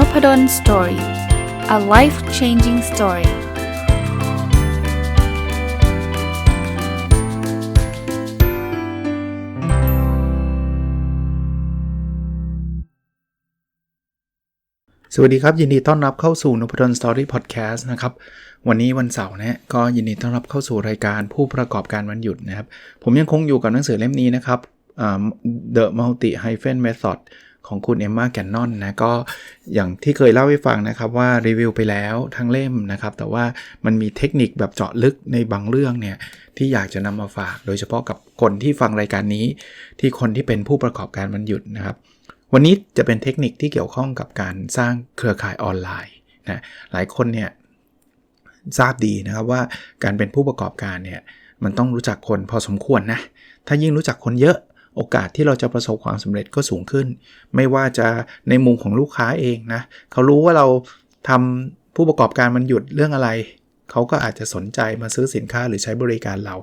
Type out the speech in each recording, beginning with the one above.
n o p ด d o สตอรี่ a life changing story สวัสดีครับ ยินดีต้อนรับเข้าสู่นพดลสตอรี่พอดแคสต์นะครับ วันนี้วันเสาร์นะก็ยินดีต้อนรับเข้าสู่รายการผู้ประกอบการวันหยุดนะครับ ผมยังคงอยู่กับหนังสือเล่มนี้นะครับ The Multi Hyphen Method ของคุณเอมมาแกนนอนนะก็อย่างที่เคยเล่าให้ฟังนะครับว่ารีวิวไปแล้วทั้งเล่มนะครับ แต่ว่ามันมีเทคนิคแบบเจาะลึกในบางเรื่องเนี่ยที่อยากจะนำมาฝากโดยเฉพาะกับคนที่ฟังรายการนี้ ที่คนที่เป็นผู้ประกอบการมันหยุดนะครับ วันนี้จะเป็นเทคนิคที่เกี่ยวข้องกับการสร้างเครือข่ายออนไลน์นะหลายคนเนี่ยทราบดีนะครับว่าการเป็นผู้ประกอบการเนี่ยมันต้องรู้จักคนพอสมควรนะถ้ายิ่งรู้จักคนเยอะ โอกาสที่เราจะประสบความสำเร็จก็สูงขึ้น ไม่ว่าจะในมุมของลูกค้าเองนะเขารู้ว่าเราทำผู้ประกอบการมันหยุดเรื่องอะไร เขาก็อาจจะสนใจมาซื้อสินค้าหรือใช้บริการเรา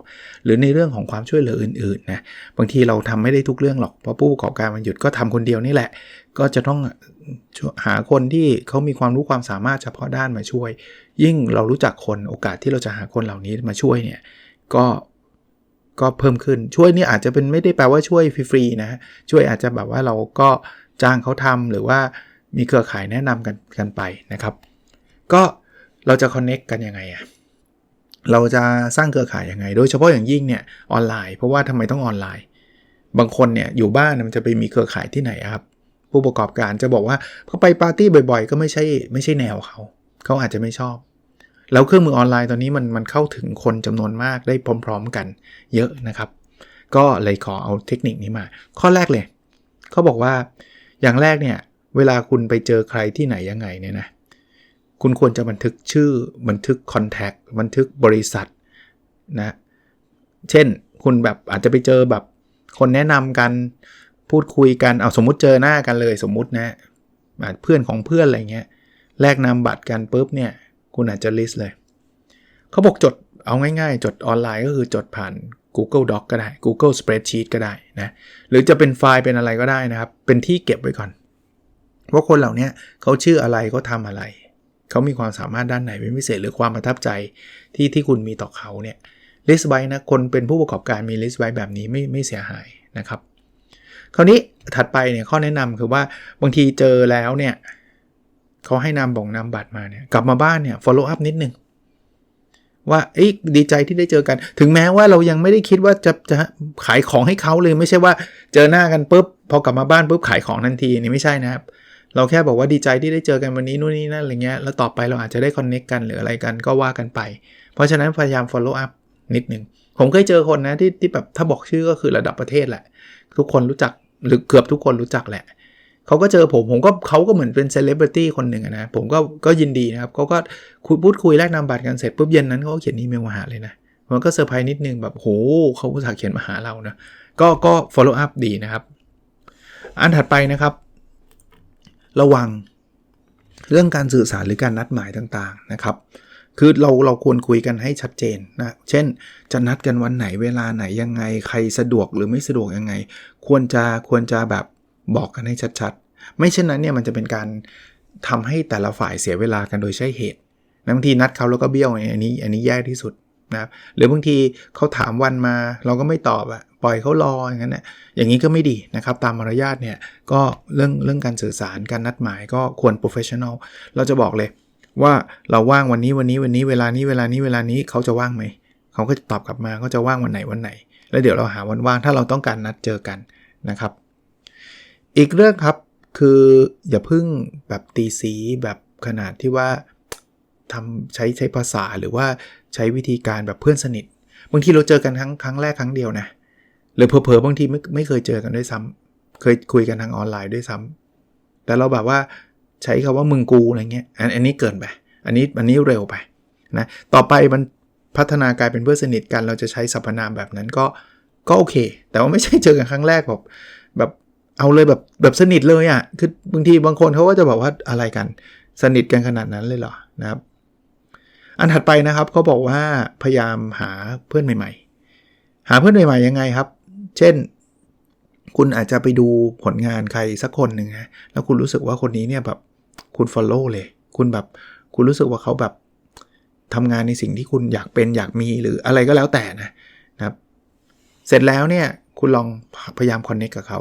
หรือในเรื่องของความช่วยเหลืออื่นๆนะบางทีเราทำไม่ได้ทุกเรื่องหรอกเพราะผู้ประกอบการมันหยุดก็ทำคนเดียวนี่แหละ ก็จะต้องหาคนที่เขามีความรู้ความสามารถเฉพาะด้านมาช่วย ยิ่งเรารู้จักคนโอกาสที่เราจะหาคนเหล่านี้มาช่วยเนี่ยก็ ก็เพิ่มขึ้นช่วยนี่อาจจะเป็นไม่ได้แปลว่าช่วยฟรีๆนะช่วยอาจจะแบบว่าเราก็จ้างเขาทำหรือว่ามีเครือข่ายแนะนำกันกันไปนะครับ ก็เราจะคอนเน็กกันยังไงอะเราจะสร้างเครือข่ายยังไง โดยเฉพาะอย่างยิ่งเนี่ยออนไลน์ เพราะว่าทำไมต้องออนไลน์ บางคนเนี่ยอยู่บ้านมันจะไปมีเครือข่ายที่ไหนครับ ผู้ประกอบการจะบอกว่าเขาไปปาร์ตี้บ่อย ๆ ก็ไม่ใช่ไม่ใช่แนวเขา เขาอาจจะไม่ชอบ แล้วเครื่องมือออนไลน์ตอนนี้มันมันเข้าถึงคนจำนวนมากได้พร้อม ๆ กันเยอะนะครับ ก็เลยขอเอาเทคนิคนี้มา ข้อแรกเลยเขาบอกว่าอย่างแรกเนี่ยเวลาคุณไปเจอใครที่ไหนยังไงเนี่ยนะคุณควรจะบันทึกชื่อบันทึกคอนแทคบันทึกบริษัทนะเช่นคุณแบบอาจจะไปเจอแบบคนแนะนำกันพูดคุยกันเอาสมมุติเจอหน้ากันเลยสมมุตินะเพื่อนของเพื่อนอะไรเงี้ยแลกนามบัตรกันปุ๊บเนี่ย คุณอาจจะลิสต์เลย เขาบอกจดเอาง่ายๆ จดออนไลน์ก็คือจดผ่าน Google Doc ก็ได้ Google Spreadsheet ก็ได้นะ หรือจะเป็นไฟล์เป็นอะไรก็ได้นะครับ เป็นที่เก็บไว้ก่อน ว่าคนเหล่านี้เขาชื่ออะไรเขาทาอะไร เขามีความสามารถด้านไหนเป็นพิเศษหรือความประทับใจที่ที่คุณมีต่อเขาเนี่ยลิสต์ไว้นะ คนเป็นผู้ประกอบการมีลิสต์ไว้แบบนี้ไม่ไม่เสียหายนะครับ คราวนี้ถัดไปเนี่ยข้อแนะนำคือว่าบางทีเจอแล้วเนี่ย เขาให้นำบ่งนำบัตรมาเนี่ยกลับมาบ้านเนี่ย follow up นิดนึง ว่าอ้ดีใจที่ได้เจอกัน ถึงแม้ว่าเรายังไม่ได้คิดว่าจะจะขายของให้เขาเลยไม่ใช่ว่าเจอหน้ากันปุ๊บพอกลับมาบ้านปุ๊บขายของทันทีนี่ไม่ใช่นะครับเราแค่บอกว่าดีใจที่ได้เจอกันวันนี้นู่นนี่นั่นอะไรเงี้ยแล้วต่อไปเราอาจจะได้คอนเน็กกันหรืออะไรกันก็ว่ากันไป เพราะฉะนั้นพยายาม follow up นิดนึงผมเคยเจอคนนะที่ที่แบบถ้าบอกชื่อก็คือระดับประเทศแหละ ทุกคนรู้จักหรือเกือบทุกคนรู้จักแหละ เขาก็เจอผมผมก็เขาก็เหมือนเป็นเซเลบริตี้คนหนึ่งนะผมก็ก็ยินดีนะครับเขาก็คุยพูดคุยแลกนามบัตรกันเสร็จปุ๊บเย็นนั้นเขาก็เขียนอีเมลมาหาเลยนะมันก็เซอร์ไพรส์นิดนึงแบบโหเขาอุตส่าห์เขียนมาหาเรานะก็ก็ follow up ดีนะครับ อันถัดไปนะครับ ระวังเรื่องการสื่อสารหรือการนัดหมายต่างๆนะครับคือเราเราควรคุยกันให้ชัดเจนนะ เช่น จะนัดกันวันไหนเวลาไหนยังไง ใครสะดวกหรือไม่สะดวกยังไง ควรจะควรจะแบบ บอกกันให้ชัดๆ ไม่เช่นนั้นเนี่ยมันจะเป็นการทำให้แต่ละฝ่ายเสียเวลากันโดยใช่เหตุบางทีนัดเขาแล้วก็เบี้ยวอันนี้อันนี้แย่ที่สุดนะครับหรือบางทีเขาถามวันมาเราก็ไม่ตอบอะปล่อยเขารออย่างนั้นนะอย่างนี้ก็ไม่ดีนะครับตามมารยาทเนี่ยก็เรื่องเรื่องการสื่อสารการนัดหมายก็ควร professional เราจะบอกเลยว่าเราว่างวันนี้วันนี้วันนี้เวลานี้เวลานี้เวลานี้เขาจะว่างไหมเขาก็จะตอบกลับมาเขาจะว่างวันไหนวันไหน แล้วเดี๋ยวเราหาวันว่างถ้าเราต้องการนัดเจอกันนะครับ อีกเรื่องครับคืออย่าพึ่งแบบตีสีแบบขนาดที่ว่าทำใช้ใช้ภาษาหรือว่าใช้วิธีการแบบเพื่อนสนิท บางทีเราเจอกันครั้งครั้งแรกครั้งเดียวนะหรือเผลอๆบางทีไม่ไม่เคยเจอกันด้วยซ้ำเคยคุยกันทางออนไลน์ด้วยซ้ำแต่เราแบบว่าใช้คาว่ามึงกูอะไรเงี้ยอันอันนี้เกินไป อันนี้อันนี้เร็วไปนะต่อไปมันพัฒนากลายเป็นเพื่อนสนิทกัน เราจะใช้สรรพนามแบบนั้นก็ก็โอเค แต่ว่าไม่ใช่เจอกันครั้งแรกแบบแบบ เอาเลยแบบแบบสนิทเลยอะ่ะ คือบางทีบางคนเขาก็จะบอกว่าอะไรกัน สนิทกันขนาดนั้นเลยเหรอนะครับ อันถัดไปนะครับเขาบอกว่าพยายามหาเพื่อนใหม่ ๆ หาเพื่อนใหม่ๆยังไงครับ เช่น คุณอาจจะไปดูผลงานใครสักคนหนึ่งนะแล้วคุณรู้สึกว่าคนนี้เนี่ยแบบคุณ follow เลย คุณแบบคุณรู้สึกว่าเขาแบบทำงานในสิ่งที่คุณอยากเป็นอยากมีหรืออะไรก็แล้วแต่นะนะครับ เสร็จแล้วเนี่ยคุณลองพยายาม connect กับเขา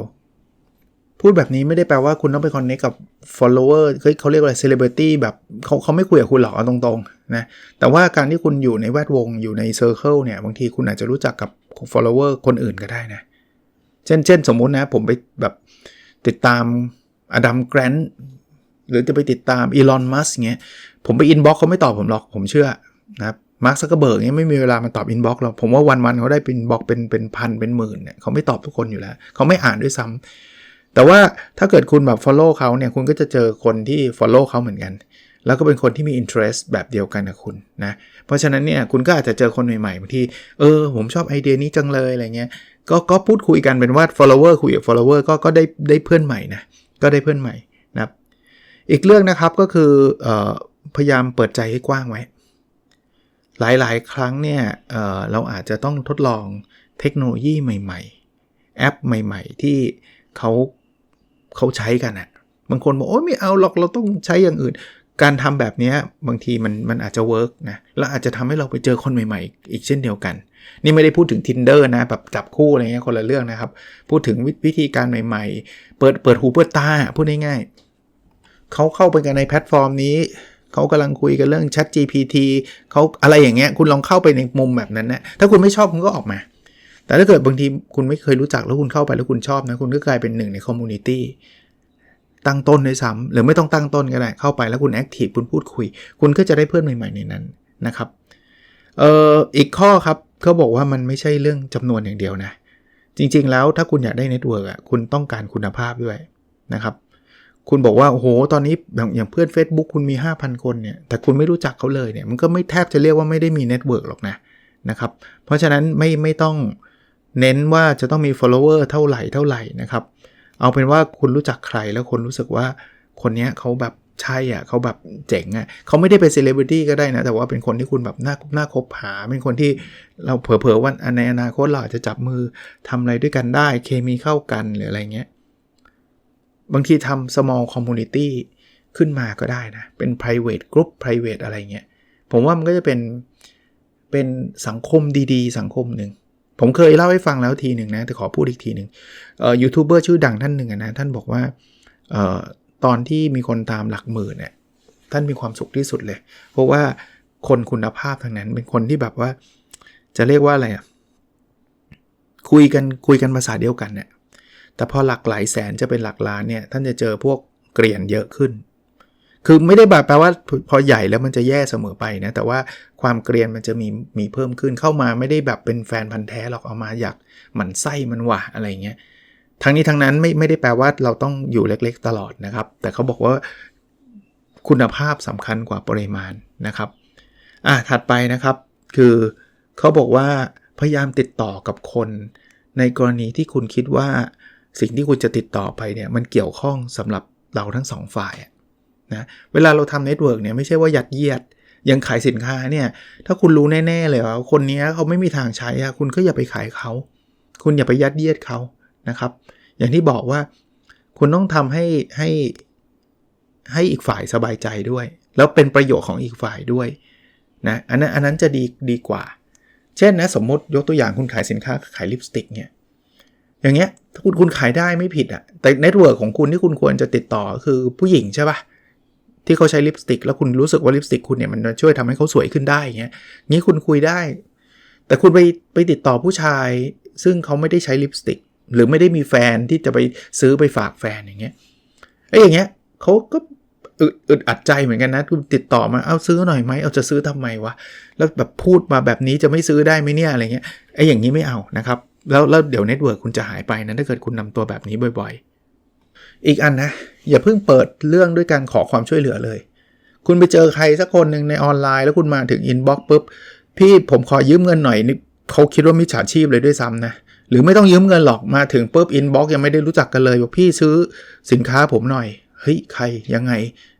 พูดแบบนี้ไม่ได้แปลว่าคุณต้องไป connect กับ follower เฮ้ยเขาเรียกว่าอะไร celebrity แบบเขาเขาไม่คุยกับคุณหรอกตรงๆนะแต่ว่าการที่คุณอยู่ในแวดวงอยู่ใน circle เนี่ย บางทีคุณอาจจะรู้จักกับ follower คนอื่นก็ได้นะ เช่นเช่นสมมุตินะ ผมไปแบบติดตามอดัมแกรนท์หรือจะไปติดตามอีลอนมัสเงี้ยผมไปอินบ็อกเขาไม่ตอบผมหรอกผมเชื่อนะครับมาร์คซักเกอร์เบิร์กเงี้ยไม่มีเวลามาตอบอินบ็อกหรอกผมว่าวันๆเขาได้เป็นบ็อกเป็นเป็นพันเป็นหมื่นเนี่ยเขาไม่ตอบทุกคนอยู่แล้ว เขาไม่อ่านด้วยซ้ำ แต่ว่าถ้าเกิดคุณแบบ follow เขาเนี่ยคุณก็จะเจอคนที่ follow เขาเหมือนกัน แล้วก็เป็นคนที่มี interest แบบเดียวกันกับคุณนะ เพราะฉะนั้นเนี่ยคุณก็อาจจะเจอคนใหม่ๆบางทีเออผมชอบไอเดียนี้จังเลยอะไรเงี้ยก็ก็พูดคุยกันเป็นว่า follower คุยกับ follower ก็ก็ได้ได้เพื่อนใหม่นะก็ได้เพื่อนใหม่นะครับอีกเรื่องนะครับก็คืออพยายามเปิดใจให้กว้างไว้ หลายๆ ครั้งเนี่ยเเราอาจจะต้องทดลองเทคโนโลยีใหม่ ๆ แอปใหม่ ๆ ที่เขา เขาใช้กันอะบางคนบอกโอ้ยไม่เอาหรอกเราต้องใช้อย่างอื่น การทำแบบนี้บางทีมันมันอาจจะเวิร์กนะแล้วอาจจะทำให้เราไปเจอคนใหม่ ๆ อีกเช่นเดียวกัน นี่ไม่ได้พูดถึง tinder นะแบบจับคู่อะไรเงี้ยคนละเรื่องนะครับ พูดถึงวิธีการใหม่ ๆ เปิดเปิดหูเปิดตาพูดง่ายๆเขาเข้าไปกันในแพลตฟอร์มนี้เขากำลังคุยกันเรื่อง Chat GPT เขาอะไรอย่างเงี้ยคุณลองเข้าไปในมุมแบบนั้นนะถ้าคุณไม่ชอบคุณก็ออกมา แต่ถ้าเกิดบางทีคุณไม่เคยรู้จักแล้วคุณเข้าไปแล้วคุณชอบนะคุณก็กลายเป็นหนึ่งในคอมมูนิตี้ตั้งต้นด้วยซ้ำหรือไม่ต้องตั้งต้นก็ได้เข้าไปแล้วคุณแอคทีฟคุณพูดคุย คุณก็จะได้เพื่อนใหม่ๆในนั้นนะครับเอ่ออีกข้อครับเขาบอกว่ามันไม่ใช่เรื่องจำนวนอย่างเดียวนะ จริงๆแล้วถ้าคุณอยากได้เน็ตเวิร์กอะคุณต้องการคุณภาพด้วยนะครับคุณบอกว่า โอ้โห ตอนนี้อย่างเพื่อน Facebook คุณมี 5,000 คนเนี่ย แต่คุณไม่รู้จักเขาเลยเนี่ย มันก็ไม่แทบจะเรียกว่าไม่ได้มีเน็ตเวิร์กหรอกนะ นะครับ เพราะฉะนั้นไม่ไม่ต้อง เน้นว่าจะต้องมี follower เท่าไหร่เท่าไหร่นะครับ เอาเป็นว่าคุณรู้จักใครแล้วคนรู้สึกว่าคนนี้เขาแบบใช่อะเขาแบบเจ๋งอะเขาไม่ได้เป็นเซเลบริตี้ก็ได้นะ แต่ว่าเป็นคนที่คุณแบบน่าน่าคบหา เป็นคนที่เราเผลอๆว่าในอนาคตเราอาจจะจับมือทำอะไรด้วยกันได้ เคมีเข้ากันหรืออะไรเงี้ย บางทีทำ small community ขึ้นมาก็ได้นะ เป็น private group private อะไรเงี้ย ผมว่ามันก็จะเป็นเป็นสังคมดีๆ สังคมหนึ่ง ผมเคยเล่าให้ฟังแล้วทีหนึ่งนะ แต่ขอพูดอีกทีหนึ่งยูทูบเบอร์ชื่อดังท่านหนึ่งนะ ท่านบอกว่าออตอนที่มีคนตามหลักหมื่นเนี่ยท่านมีความสุขที่สุดเลย เพราะว่าคนคุณภาพทั้งนั้นเป็นคนที่แบบว่า จะเรียกว่าอะไรอะคุยกันคุยกันภาษาเดียวกันเนี่ยแต่พอหลักหลายแสนจะเป็นหลักล้านเนี่ย ท่านจะเจอพวกเกลียนเยอะขึ้น คือไม่ได้แบบแปลว่าพอใหญ่แล้วมันจะแย่เสมอไปนะ แต่ว่าความเกลียนมันจะมีมีเพิ่มขึ้นเข้ามาไม่ได้แบบเป็นแฟนพันธ์แท้หรอกเอามาอยากหมั่นไส้มันหวะอะไรเงี้ยทั้งนี้ทั้งนั้นไม่ไม่ได้แปลว่าเราต้องอยู่เล็กๆตลอดนะครับ แต่เขาบอกว่าคุณภาพสำคัญกว่าปริมาณนะครับอะถัดไปนะครับ คือเขาบอกว่าพยายามติดต่อกับคน ในกรณีที่คุณคิดว่าสิ่งที่คุณจะติดต่อไปเนี่ยมันเกี่ยวข้องสำหรับเราทั้งสองฝ่าย นะเวลาเราทำเน็ตเวิร์กเนี่ยไม่ใช่ว่ายัดเยียดยังขายสินค้าเนี่ยถ้าคุณรู้แน่ ๆ เลยว่าคนนี้เขาไม่มีทางใช้อะคุณก็อย่าไปขายเขา คุณอย่าไปยัดเยียดเขานะครับ อย่างที่บอกว่าคุณต้องทำให้ให้ให้อีกฝ่ายสบายใจด้วย แล้วเป็นประโยชน์ของอีกฝ่ายด้วยนะอันนั้นอันนั้นจะดีดีกว่า เช่นนะสมมติยกตัวอย่างคุณขายสินค้าขายลิปสติกเนี่ยอย่างเงี้ยถ้าคุณคุณขายได้ไม่ผิดอะแต่เน็ตเวิร์กของคุณที่คุณควรจะติดต่อคือผู้หญิงใช่ปะ ที่เขาใช้ลิปสติก แล้วคุณรู้สึกว่าลิปสติกคุณเนี่ยมันช่วยทำให้เขาสวยขึ้นได้เงี้ยงี้คุณคุยได้ แต่คุณไปไปติดต่อผู้ชาย ซึ่งเขาไม่ได้ใช้ลิปสติก หรือไม่ได้มีแฟนที่จะไปซื้อไปฝากแฟนอย่างเงี้ยไอ้อย่างเงี้ยเขาก็อึดอัดใจเหมือนกันนะคุณติดต่อมาเอาซื้อหน่อยไหมเอาจะซื้อทำไมวะแล้วแบบพูดมาแบบนี้จะไม่ซื้อได้ไหมเนี่ยอะไรเงี้ยไอ้อย่างนี้ไม่เอานะครับแล้วแล้วเดี๋ยวเน็ตเวิร์กคุณจะหายไปนะถ้าเกิดคุณนำตัวแบบนี้บ่อยๆ อีกอันนะ อย่าเพิ่งเปิดเรื่องด้วยการขอความช่วยเหลือเลย คุณไปเจอใครสักคนหนึ่งในออนไลน์แล้วคุณมาถึงอินบ็อกซ์ปุ๊บ พี่ผมขอยืมเงินหน่อยนี่เขาคิดว่ามิจฉาชีพเลยด้วยซ้ำนะหรือไม่ต้องยืมเงินหรอกมาถึงปุ๊บอินบ็อกซ์ยังไม่ได้รู้จักกันเลยบอกพี่ซื้อสินค้าผมหน่อยเฮ้ยใครยังไง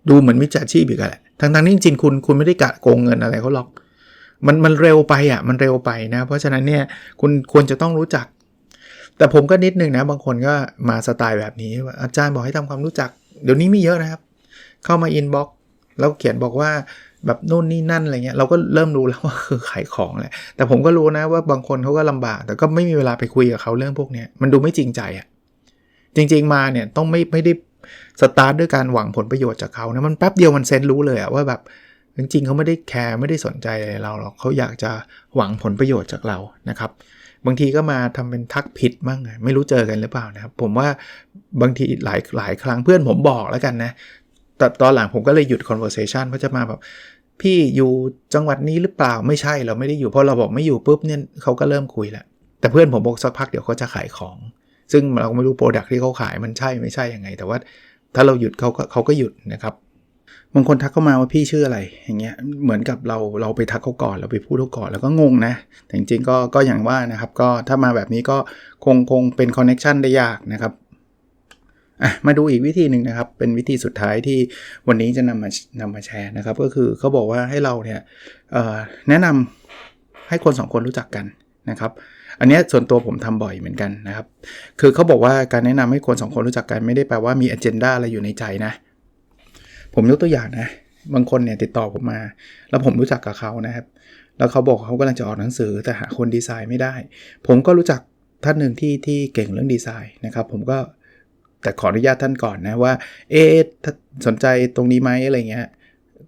ดูเหมือนมิจฉาชีพอีกแหละทั้งๆที่จริงคุณคุณไม่ได้กะโกงเงินอะไรเขาหรอกมันมันเร็วไปอะมันเร็วไปนะ เพราะฉะนั้นเนี่ยคุณควรจะต้องรู้จัก แต่ผมก็นิดนึงนะ บางคนก็มาสไตล์แบบนี้ว่าอาจารย์บอกให้ทำความรู้จัก เดี๋ยวนี้มีเยอะนะครับ เข้ามาอินบ็อกแล้วเขียนบอกว่าแบบนู่นนี่นั่นอะไรเงี้ยเราก็เริ่มรู้แล้วว่าคือขายของแหละแต่ผมก็รู้นะว่าบางคนเขาก็ลำบาก แต่ก็ไม่มีเวลาไปคุยกับเขาเรื่องพวกนี้มันดูไม่จริงใจอะ่ะจริง ๆ มาเนี่ยต้องไม่ไม่ได้สตาร์ทด้วยการหวังผลประโยชน์จากเขานะมันแป๊บเดียวมันเซนรู้เลยอะว่าแบบจริงๆเขาไม่ได้แคร์ไม่ได้สนใจอะไรเราหรอกเขาอยากจะหวังผลประโยชน์จากเรานะครับ บางทีก็มาทำเป็นทักผิดบ้างไงไม่รู้เจอกันหรือเปล่านะครับ ผมว่าบางทีหลายหลายครั้งเพื่อนผมบอกแล้วกันนะแต่ตอนหลังผมก็เลยหยุด conversation เพราะจะมาแบบพี่อยู่จังหวัดนี้หรือเปล่าไม่ใช่เราไม่ได้อยู่เพราะเราบอกไม่อยู่ปุ๊บเนี่ยเขาก็เริ่มคุยแล้วแต่เพื่อนผมบอกสักพักเดี๋ยวเขาจะขายของ ซึ่งเราไม่รู้โปรดักที่เขาขายมันใช่ไม่ใช่ยังไง แต่ว่าถ้าเราหยุดเขาก็เขาก็หยุดนะครับ บางคนทักเข้ามาว่าพี่ชื่ออะไร อย่างเงี้ยเหมือนกับเราเราไปทักเขาก่อนเราไปพูดเขาก่อนแล้วก็งงนะ แต่จริงๆก็ก็อย่างว่านะครับ ก็ถ้ามาแบบนี้ก็คงคงเป็นคอนเน็ชันได้ยากนะครับอะมาดูอีกวิธีหนึ่งนะครับ เป็นวิธีสุดท้ายที่วันนี้จะนำมานำมาแชร์นะครับ ก็คือเขาบอกว่าให้เราเนี่ยแนะนำให้คนสองคนรู้จักกันนะครับ อันนี้ส่วนตัวผมทำบ่อยเหมือนกันนะครับ คือเขาบอกว่าการแนะนำให้คนสองคนรู้จักกันไม่ได้แปลว่ามีอ g e n d a อะไรอยู่ในใจนะ ผมยกตัวอย่างนะ บางคนเนี่ยติดต่อผมมา แล้วผมรู้จักกับเขานะครับ แล้วเขาบอกเขากำลังจะออกหนังสือแต่หาคนดีไซน์ไม่ได้ ผมก็รู้จักท่านหนึ่งที่ที่เก่งเรื่องดีไซน์นะครับ ผมก็แต่ขออนุญาตท่านก่อนนะว่า เอ๊สนใจตรงนี้ไหมอะไรเงี้ย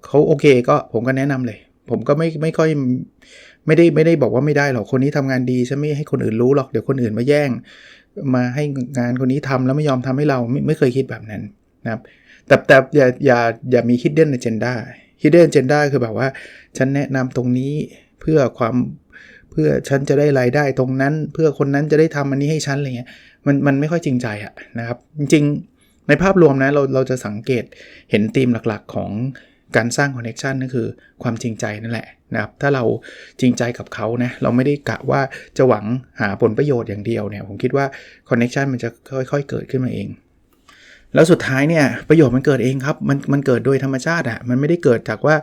เขาโอเคก็ผมก็แนะนำเลย ผมก็ไม่ไม่ค่อยไม่ได้ไม่ได้บอกว่าไม่ได้หรอกคนนี้ทำงานดีฉันไม่ให้คนอื่นรู้หรอกเดี๋ยวคนอื่นมาแย่ง มาให้งานคนนี้ทำแล้วไม่ยอมทำให้เราไม่ไม่เคยคิดแบบนั้น นะครับแต่แต่อย่าอย่าอย่ามี hidden agenda hidden agenda คือแบบว่า ฉันแนะนำตรงนี้เพื่อความเพื่อฉันจะได้รายได้ตรงนั้น เพื่อคนนั้นจะได้ทำอันนี้ให้ฉันอะไรเงี้ยมันมันไม่ค่อยจริงใจอะนะครับ จริงๆ ในภาพรวมนะเราเราจะสังเกตเห็นธีมหลักๆของการสร้างคอนเน็ชันนั่นคือความจริงใจนั่นแหละนะครับ ถ้าเราจริงใจกับเขานะ เราไม่ได้กะว่าจะหวังหาผลประโยชน์อย่างเดียวเนี่ย ผมคิดว่าคอนเน็ชันมันจะค่อยๆ เกิดขึ้นมาเอง แล้วสุดท้ายเนี่ยประโยชน์มันเกิดเองครับ มันมันเกิดโดยธรรมชาติอะ่ะมันไม่ได้เกิดจากว่า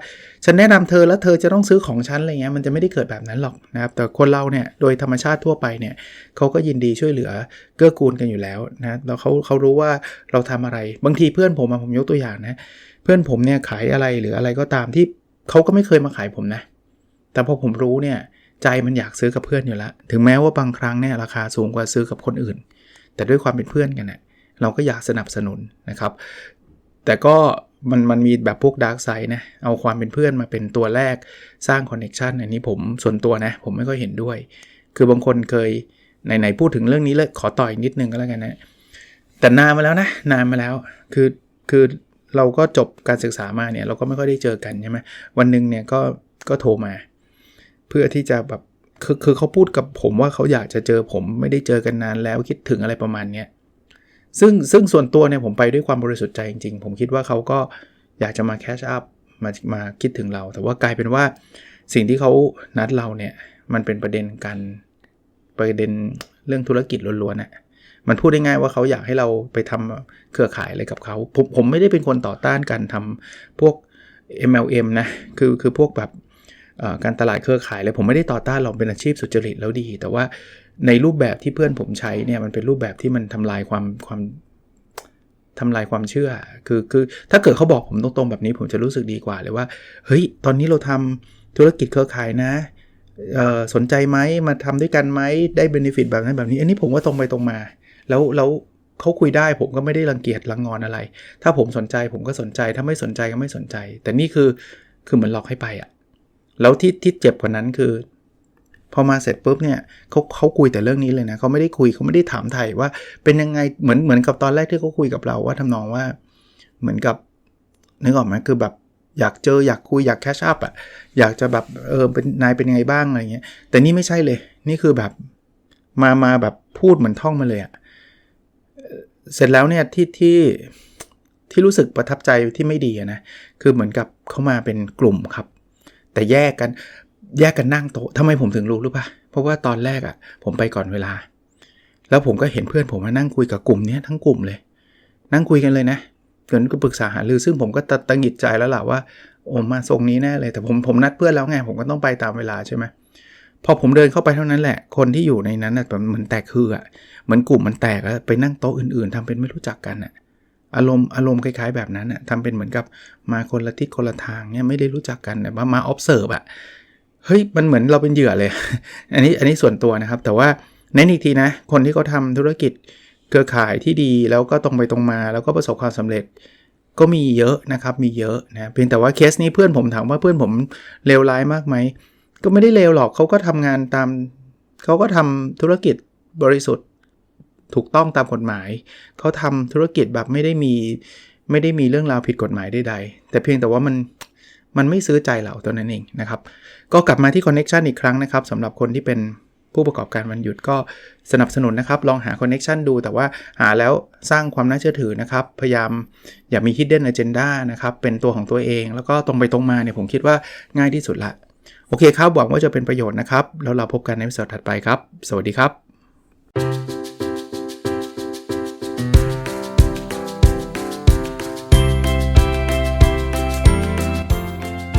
ฉันแนะนำเธอแล้วเธอจะต้องซื้อของฉันอะไรเงี้ยมันจะไม่ได้เกิดแบบนั้นหรอกนะครับแต่คนเราเนี่ยโดยธรรมชาติทั่วไปเนี่ยเขาก็ยินดีช่วยเหลือเกื้อกูลกันอยู่แล้วนะแล้วเขาเขารู้ว่าเราทำอะไรบางทีเพื่อนผมผมยกตัวอย่างนะเพื่อนผมเนี่ยขายอะไรหรืออะไรก็ตามที่เขาก็ไม่เคยมาขายผมนะ แต่พอผมรู้เนี่ยใจมันอยากซื้อกับเพื่อนอยู่แล้ว ถึงแม้ว่าบางครั้งเนี่ยราคาสูงกว่าซื้อกับคนอื่น แต่ด้วยความเป็นเพื่อนกันเนะี่ย เราก็อยากสนับสนุนนะครับ แต่ก็มันมันมีแบบพวกดาร์กไซด์นะ เอาความเป็นเพื่อนมาเป็นตัวแรกสร้างคอนเน็ชันอันนี้ผมส่วนตัวนะ ผมไม่ค่อยเห็นด้วย คือบางคนเคยไหนๆพูดถึงเรื่องนี้เลยขอต่อยนิดนึงก็แล้วกันนะ แต่นานมาแล้วนะ นานมาแล้ว คือคือเราก็จบการศึกษามาเนี่ย เราก็ไม่ค่อยได้เจอกันใช่ไหมวันหนึ่งเนี่ยก็ก็โทรมา เพื่อที่จะแบบคือคือเขาพูดกับผมว่าเขาอยากจะเจอผมไม่ได้เจอกันนานแล้วคิดถึงอะไรประมาณเนี้ย ซึ่งซึ่งส่วนตัวเนี่ยผมไปด้วยความบริสุทธิ์ใจจริงๆ ผมคิดว่าเขาก็อยากจะมาแคชอัพมามาคิดถึงเรา แต่ว่ากลายเป็นว่าสิ่งที่เขานัดเราเนี่ยมันเป็นประเด็นการประเด็นเรื่องธุรกิจล้วนๆน่ะมันพูดได้ง่ายว่าเขาอยากให้เราไปทำเครือข่ายอะไรกับเขาผมผมไม่ได้เป็นคนต่อต้านการทำพวก MLM นะคือคือพวกแบบการตลาดเครือข่ายเลยผมไม่ได้ต่อต้านเราเป็นอาชีพสุจริตแล้วดี แต่ว่า ในรูปแบบที่เพื่อนผมใช้เนี่ยมันเป็นรูปแบบที่มันทำลายความความทำลายความเชื่อ คือคือถ้าเกิดเขาบอกผมตรงๆแบบนี้ผมจะรู้สึกดีกว่าเลยว่า เฮ้ย ตอนนี้เราทำธุรกิจเครือข่ายนะสนใจไหมมาทำด้วยกันไหมได้เบนฟิตแบบนั้นแบบนี้ อันนี้ผมว่าตรงไปตรงมา แล้วแล้วเขาคุยได้ผมก็ไม่ได้รังเกียจรังงอนอะไร ถ้าผมสนใจผมก็สนใจ ถ้าไม่สนใจก็ไม่สนใจ แต่นี่คือคือเหมือนหลอกให้ไปอะ่ะ แล้วที่ที่เจ็บกว่านั้นคือ พอมาเสร็จปุ๊บเนี่ยเขาเขาคุยแต่เรื่องนี้เลยนะเขาไม่ได้คุยเขาไม่ได้ถามไทยว่าเป็นยังไงเหมือนเหมือนกับตอนแรกที่เขาคุยกับเราว่าทำนองว่า เหมือนกับนึกออกไหมคือแบบอยากเจออยากคุยอยากแคชอัพอะอยากจะแบบเออเป็นนายเป็นยังไงบ้างอะไรเงี้ยแต่นี่ไม่ใช่เลย นี่คือแบบมามาแบบพูดเหมือนท่องมาเลยอะเสร็จแล้วเนี่ยที่ที่ที่รู้สึกประทับใจที่ไม่ดีนะคือเหมือนกับเขามาเป็นกลุ่มครับ แต่แยกกัน แยกกันนั่งโต๊ะทำไมผมถึงรู้รู้ป่ะเพราะว่าตอนแรกอะ่ะ ผมไปก่อนเวลา แล้วผมก็เห็นเพื่อนผมมานั่งคุยกับกลุ่มนี้ทั้งกลุ่มเลย นั่งคุยกันเลยนะเกินก็ปรึกษาหารือซึ่งผมก็ตะหงิดใจแล้วล่ะว่าโอ้มาทรงนี้แน่เลย แต่ผมผมนัดเพื่อนแล้วไงผมก็ต้องไปตามเวลาใช่ไหมพอผมเดินเข้าไปเท่านั้นแหละ คนที่อยู่ในนั้นอะเหมือนแตกคืออะเหมือนกลุ่มมันแตกแล้วไปนั่งโต๊ะอื่นๆทำเป็นไม่รู้จักกันอะอารมณ์อารมณ์คล้ายๆแบบนั้นอะทำเป็นเหมือนกับมาคนละทิศคนละทางเนี่ยไม่ได้รู้จักกันแต่ว่ามา observe อะ เฮ้ยมันเหมือนเราเป็นเหยื่อเลย อันนี้อันนี้ส่วนตัวนะครับ แต่ว่าเน้นอีกทีนะ คนที่เขาทำธุรกิจเครือข่ายที่ดีแล้วก็ตรงไปตรงมา แล้วก็ประสบความสำเร็จ ก็มีเยอะนะครับมีเยอะนะเพียงแต่ว่าเคสนี้เพื่อนผมถามว่าเพื่อนผมเลวร้ายมากไหมก็ไม่ได้เลวหรอกเขาก็ทำงานตามเขาก็ทำธุรกิจบริสุทธิ์ถูกต้องตามกฎหมาย เขาทำธุรกิจแบบไม่ได้มีไม่ได้มีเรื่องราวผิดกฎหมายใดๆแต่เพียงแต่ว่ามัน มันไม่ซื้อใจเราตัวนั้นเองนะครับ ก็กลับมาที่คอนเน็ชันอีกครั้งนะครับสำหรับคนที่เป็นผู้ประกอบการวันหยุดก็สนับสนุนนะครับ ลองหาคอนเน็ชันดูแต่ว่าหาแล้วสร้างความน่าเชื่อถือนะครับ พยายามอย่ามี hidden agenda นะครับ เป็นตัวของตัวเอง แล้วก็ตรงไปตรงมาเนี่ยผมคิดว่าง่ายที่สุดละ โอเคครับหวังว่าจะเป็นประโยชน์นะครับ แล้วเราพบกันในวิดีโอถัดไปครับ สวัสดีครับ